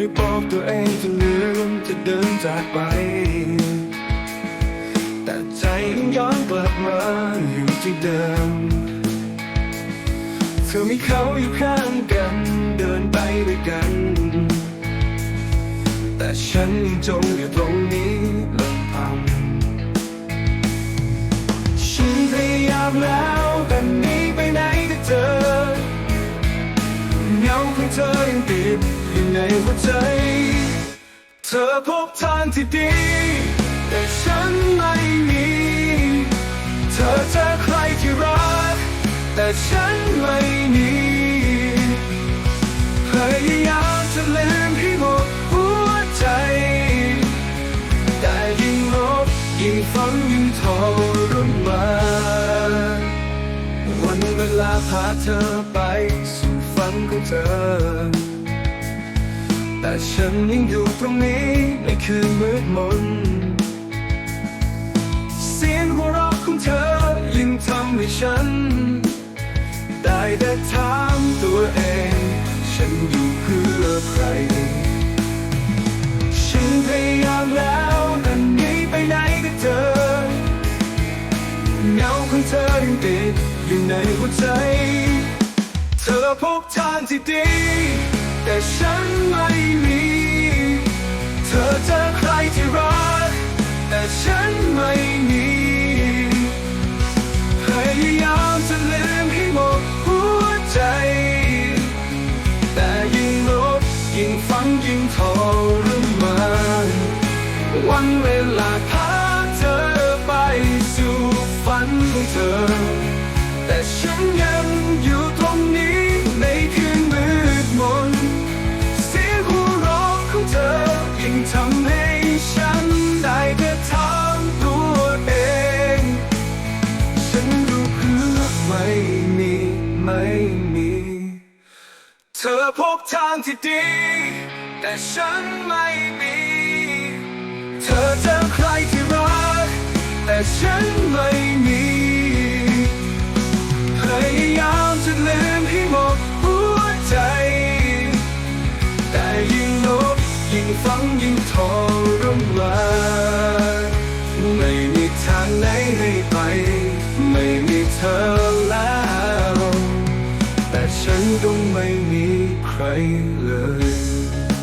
ยบอกตัวเองจะลืมจะเดินจากไป แต่ใจยังย้อนกลับมาอยู่ที่เดิม เธอมีเขาอยู่ข้างกันเดินไปด้วยกัน แต่ฉันยังจมอยู่ตรงนี้ ในหัวใจ เธอพบทางที่ดี แต่ฉันไม่มี เธอเจอใครที่รัก แต่ฉันไม่มีพยายามจะลืมให้หมดหัวใจ แต่ยิ่งลบยิ่งฝังยิ่งทรมานวันเวลาพาเธอไปสู่ฝันของเธอ แต่ฉันยังอยู่ตรงนี้ในคืนมืดมน เสียงหัวเราะของเธอยิ่งทำให้ฉัน ได้แต่ถามตัวเอง ฉันอยู่เพื่อใคร ฉันพยายามแล้วแต่หนีไปไหนก็เจอเงาของเธอยังติดอยู่ในหัวใจ เธอพบทางที่ดี แต่ฉันไม่มี เธอเจอใครที่รัก แต่ฉันไม่มีพยายามจะลืมให้หมดหัวใจ แต่ยิ่งลบยิ่งฝังยิ่งทรมานวันเวลาพาเธอไปสู่ฝันของเธอ แต่ฉันยัง เธอพบทางที่ดี แต่ฉันไม่มี เธอเจอใครที่รัก แต่ฉันไม่มีพยายามจะลืมให้หมดหัวใจ แต่ยิ่งลบยิ่งฟังยิ่งทรมานไม่มีทางไหนให้ไป ไม่มีเธอแล้ว ฉันต้องไม่มีใครเลย